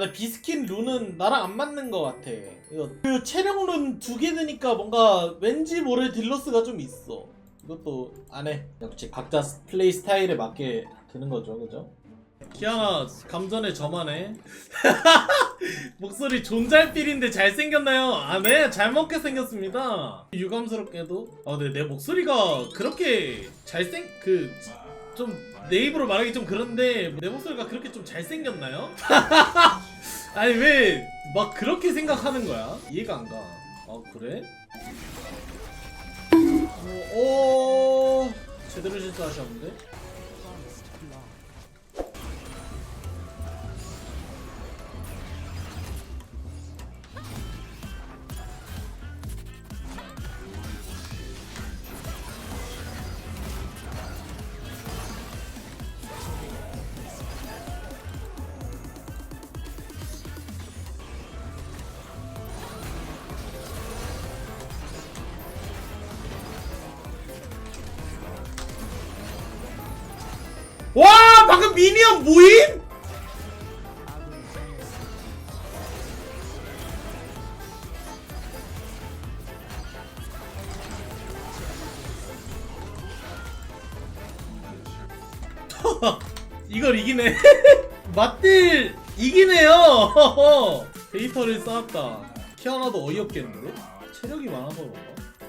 근데 비스킨 룬은 나랑 안 맞는 것 같아. 이거 그 체력 룬두 개 드니까 뭔가 왠지 모를 딜러스가 좀 있어. 이것도 안 해. 역시 각자 스- 플레이 스타일에 맞게 드는 거죠, 그죠? 키아나 감전에 저만 해. 목소리 존잘삘인데 잘생겼나요? 아, 네, 잘 먹게 생겼습니다. 유감스럽게도. 아, 근데 내 목소리가 그렇게 잘생, 그, 좀, 내 입으로 말하기 좀 그런데, 내 목소리가 그렇게 좀 잘생겼나요? 아니, 왜, 막 그렇게 생각하는 거야? 이해가 안 가. 아, 그래? 어, 어, 제대로 실수하셨는데? 미니언 모임? 이걸 이기네 맞딜 이기네요 데이터를 쌓았다 키아나도 어이없겠는데? 체력이 많아서 그런가?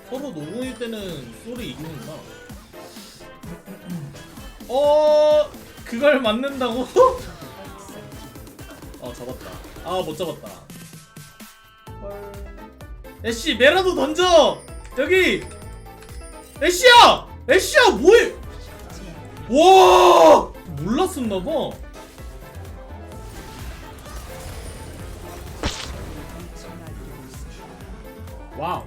서로 노무일 때는 소리 이기는구나 어 그걸 맞는다고? 어 잡았다. 아 못 잡았다. 헐. 애쉬 메라도 던져! 여기! 애쉬야! 애쉬야 뭐해? 와! 몰랐었나봐. 와우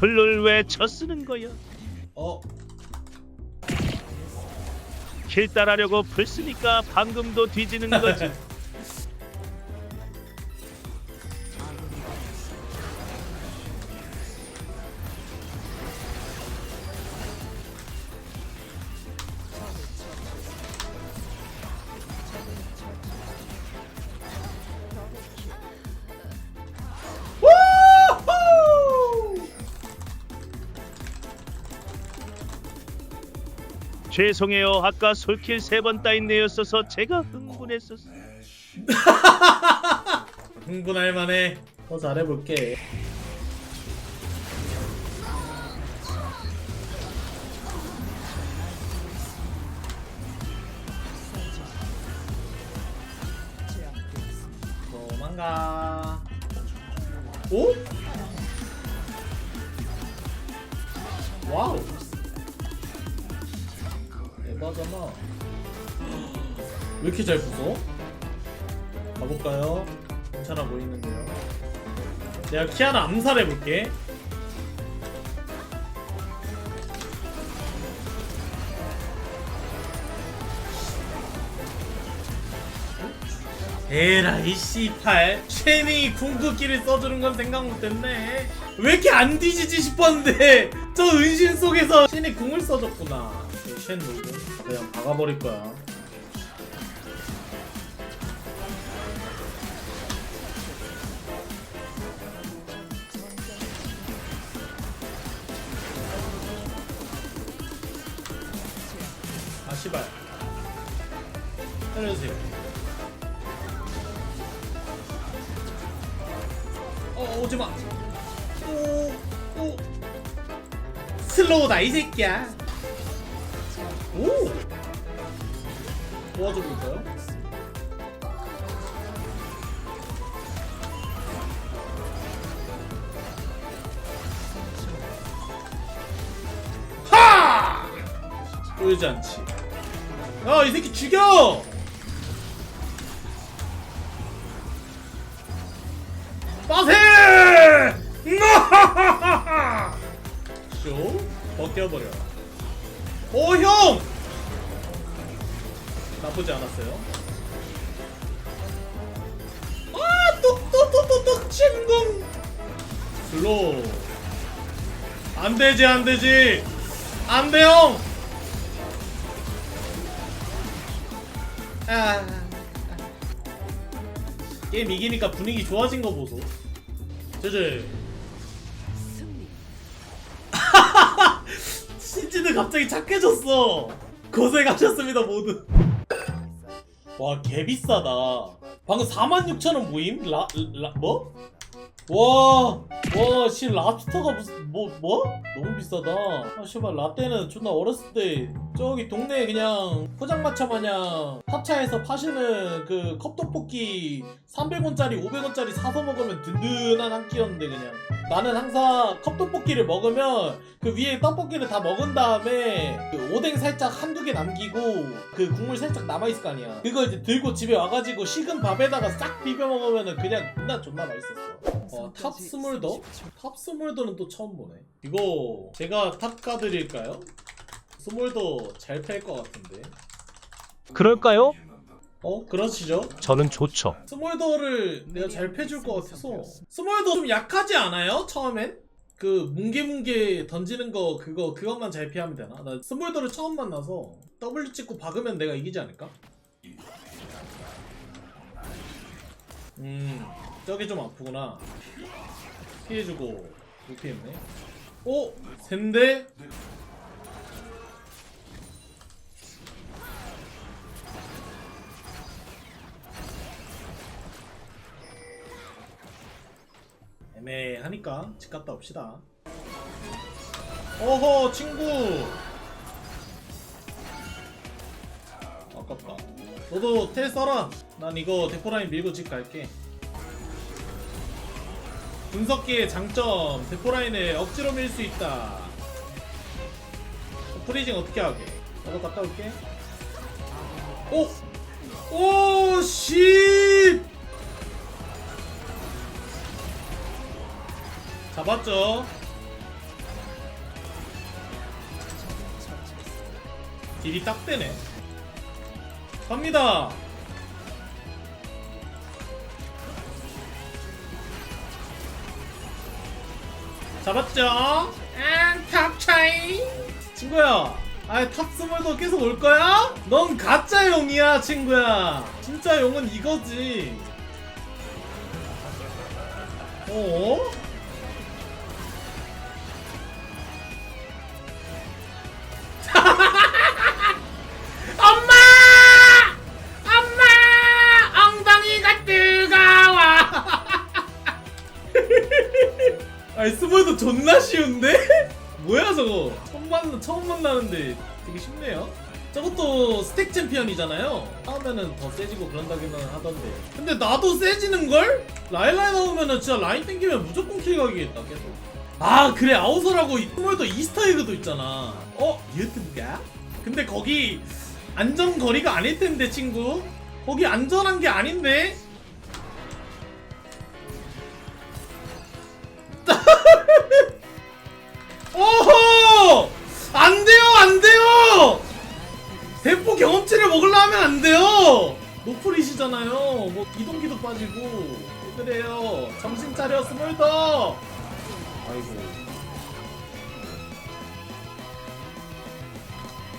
풀을 왜 쳐 쓰는 거야? 어킬 따라려고 풀 쓰니까 방금도 뒤지는 거지. 죄송해요. 아까 솔킬 세 번 따인 내였어서 제가 흥분했었어. 흥분할 만해. 더 잘해볼게. 도망가. 오? 와우. 대박이잖아. 왜 이렇게 잘 부숴? 가볼까요? 괜찮아 보이는데요. 내가 키아나 암살해볼게. 에라 이 씨팔 쉐니 궁극기를 써주는 건 생각 못했네 왜 이렇게 안 뒤지지 싶었는데 저 은신 속에서 쉐니 궁을 써줬구나 쉔 누구? 그냥 박아버릴 거야. 아 씨발. 살려주세요. 어 오지마. 오 오. 슬로우다 이 새끼야 오 있어요? 하! 보이지 않지 야 이 새끼 죽여! 빠세! 쇼 벗겨버려. 오 형! 나쁘지 않았어요. 아, 뚝뚝뚝뚝뚝 침공. 슬로우. 안 되지, 안 되지. 안 돼, 형. 아. 게임 이기니까 분위기 좋아진 거 보소. 제제. 신지는 갑자기 착해졌어. 고생하셨습니다 모두. 와 개비싸다. 방금 46,000원 모임? 라, 라 뭐? 와, 와, 씨, 랍스터가 무슨, 뭐, 뭐? 너무 비싸다. 아, 씨발, 라떼는 존나 어렸을 때, 저기 동네에 그냥 포장마차 마냥 팝차에서 파시는 그 컵떡볶이 300원짜리, 500원짜리 사서 먹으면 든든한 한 끼였는데, 그냥. 나는 항상 컵떡볶이를 먹으면 그 위에 떡볶이를 다 먹은 다음에 그 오뎅 살짝 한두 개 남기고 그 국물 살짝 남아있을 거 아니야. 그거 이제 들고 집에 와가지고 식은 밥에다가 싹 비벼 먹으면은 그냥 존나 존나 맛있었어. 어, 탑 스몰더? 탑 스몰더는 또 처음 보네. 이거 제가 탑 가드릴까요? 스몰더 잘팔것 같은데. 그럴까요? 어? 그러시죠? 저는 좋죠. 스몰더를 내가 잘 패줄 것 같아서 스몰더 좀 약하지 않아요? 처음엔? 그 뭉게뭉게 던지는 거 그거 그것만 잘 피하면 되나? 나 스몰더를 처음 만나서 W 찍고 박으면 내가 이기지 않을까? 음 저게 좀 아프구나 피해주고 못 피했네 오! 샌데? 집 갔다 옵시다. 어허 친구. 아깝다. 너도 텔 써라. 난 이거 대포라인 밀고 집 갈게. 분석기의 장점 대포라인을 억지로 밀 수 있다. 프리징 어떻게 하게? 나도 갔다 올게. 오! 오 씨! 잡았죠. 딜이 딱 되네. 갑니다. 잡았죠? 탑 차이. 친구야. 아, 탑 스몰도 계속 올 거야? 넌 가짜 용이야, 친구야. 진짜 용은 이거지. 어? 아니 스몰도 존나 쉬운데? 뭐야 저거? 처음 만 처음 만나는데 되게 쉽네요. 저것도 스택 챔피언이잖아요. 하면은 더 세지고 그런다기는 하던데. 근데 나도 세지는 걸? 라인 라인 나오면은 진짜 라인 땡기면 무조건 킬 가기겠다 계속. 아 그래 아우서라고 스몰도 이스터에그도 있잖아. 어 유튜브가? 근데 거기 안전 거리가 아닐 텐데 친구. 거기 안전한 게 아닌데. 오호! 안 돼요, 안 돼요! 대포 경험치를 먹으려면 안 돼요! 노플이시잖아요. 뭐, 이동기도 빠지고. 왜 그래요? 정신 차려, 스몰더! 아이고.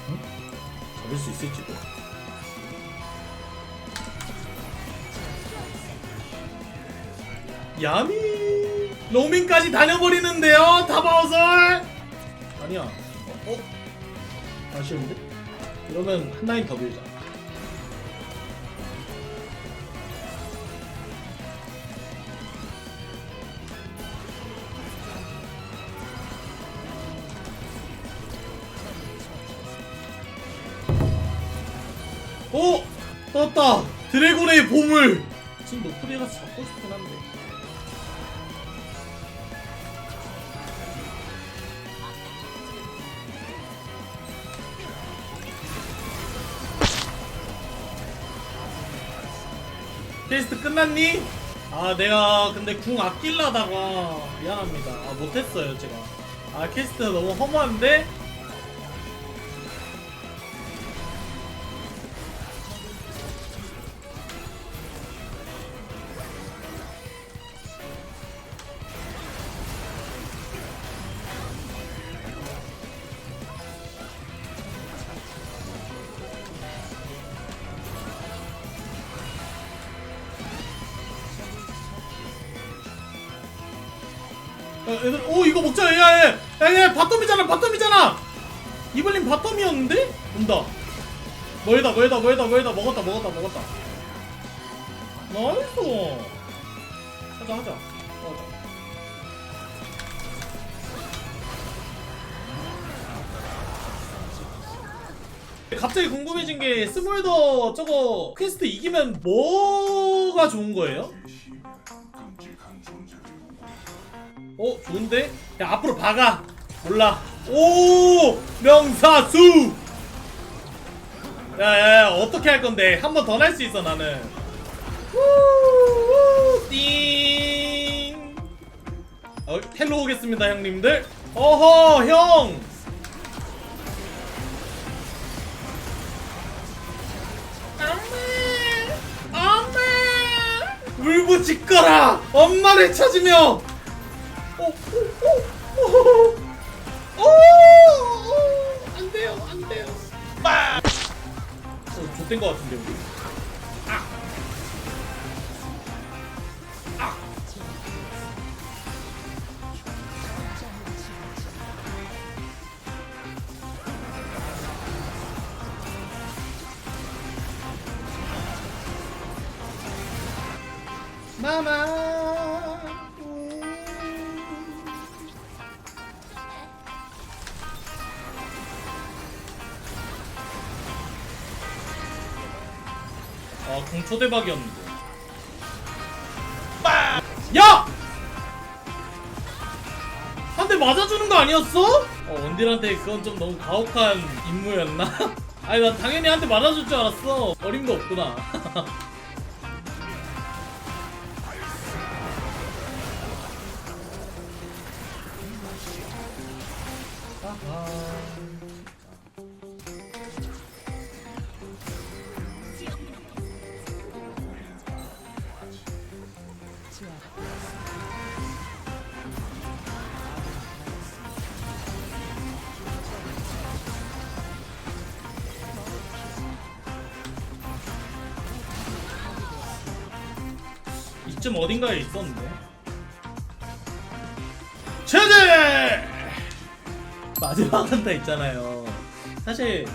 응? 잡을 수 있을지도. 야미! 로밍까지 다녀버리는데요, 타바우설! 아니야. 어? 어? 아쉬운데? 이러면 한 라인 더 밀자. 오! 떴다! 드래곤의 보물! 지금 노프리라서 잡고 싶긴 한데. 테스트 끝났니? 아 내가 근데 궁 아낄라다가 미안합니다 아 못했어요 제가 아 캐스트 너무 허무한데? 애들 오 이거 먹자 야야야 야 야 바텀이잖아 바텀이잖아. 이블린 바텀이었는데? 온다. 멀다 멀다 멀다 멀다. 먹었다 먹었다 먹었다. 나이스. 하자 하자. 갑자기 궁금해진 게 스몰더 저거 퀘스트 이기면 뭐가 좋은 거예요? 어 좋은데? 야 앞으로 박아. 몰라. 오 명사수. 야야야 어떻게 할 건데? 한 번 더 날 수 있어 나는. 우, 띵. 어, 헬로 오겠습니다 형님들. 어허 형. 엄마! 엄마! 울부 짓거라. 엄마를 찾으며 오, 안 돼요, 안 돼요. 빠! 어, 좆된 것 같은데 우리. 아, 아. 마마. 공 초대박이었는데. 빠! 야! 한 대 맞아주는 거 아니었어? 어, 원딜한테 그건 좀 너무 가혹한 임무였나? 아니, 난 당연히 한 대 맞아줄 줄 알았어. 어림도 없구나. 이쯤 어딘가에 있었는데. 최대! 마지막 한타 있잖아요. 사실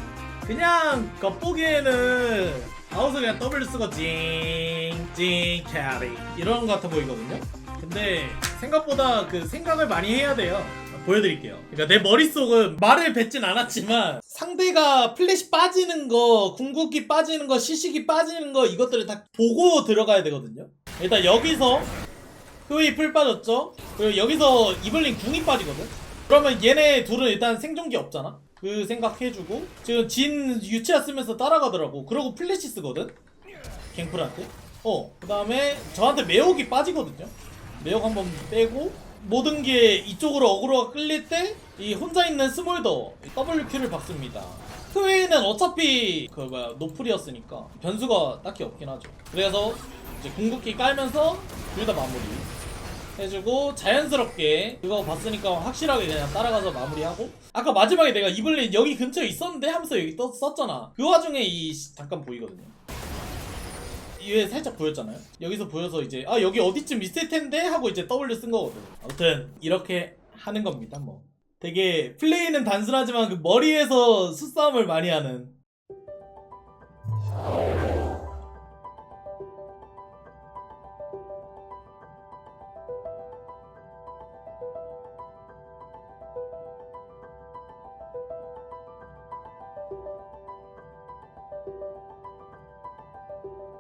그냥 겉보기에는 아웃을 그냥 W 쓰고 찡찡 캐리 이런 거 같아 보이거든요. 근데 생각보다 그 생각을 많이 해야 돼요. 보여드릴게요. 그러니까 내 머릿속은 말을 뱉진 않았지만 상대가 플래시 빠지는 거, 궁극기 빠지는 거, 시식이 빠지는 거 이것들을 다 보고 들어가야 되거든요. 일단 여기서 효이 풀 빠졌죠? 그리고 여기서 이블린 궁이 빠지거든? 그러면 얘네 둘은 일단 생존기 없잖아? 그 생각해주고 지금 진 유치아 쓰면서 따라가더라고 그러고 플래시 쓰거든? 갱플한테 어, 그 다음에 저한테 매혹이 빠지거든요? 매혹 한번 빼고 모든 게 이쪽으로 어그로가 끌릴 때 이 혼자 있는 스몰더 WQ를 박습니다. 크웨이는 어차피 그 뭐야 노플이었으니까 변수가 딱히 없긴 하죠. 그래서 이제 궁극기 깔면서 둘 다 마무리 해주고 자연스럽게 그거 봤으니까 확실하게 그냥 따라가서 마무리하고. 아까 마지막에 내가 이블린 여기 근처에 있었는데 하면서 여기 떴, 썼잖아. 그 와중에 이 시- 잠깐 보이거든요 이에 살짝 보였잖아요. 여기서 보여서 이제 아 여기 어디쯤 있을 텐데 하고 이제 W 쓴 거거든 아무튼 이렇게 하는 겁니다 뭐. 되게 플레이는 단순하지만 그 머리에서 수싸움을 많이 하는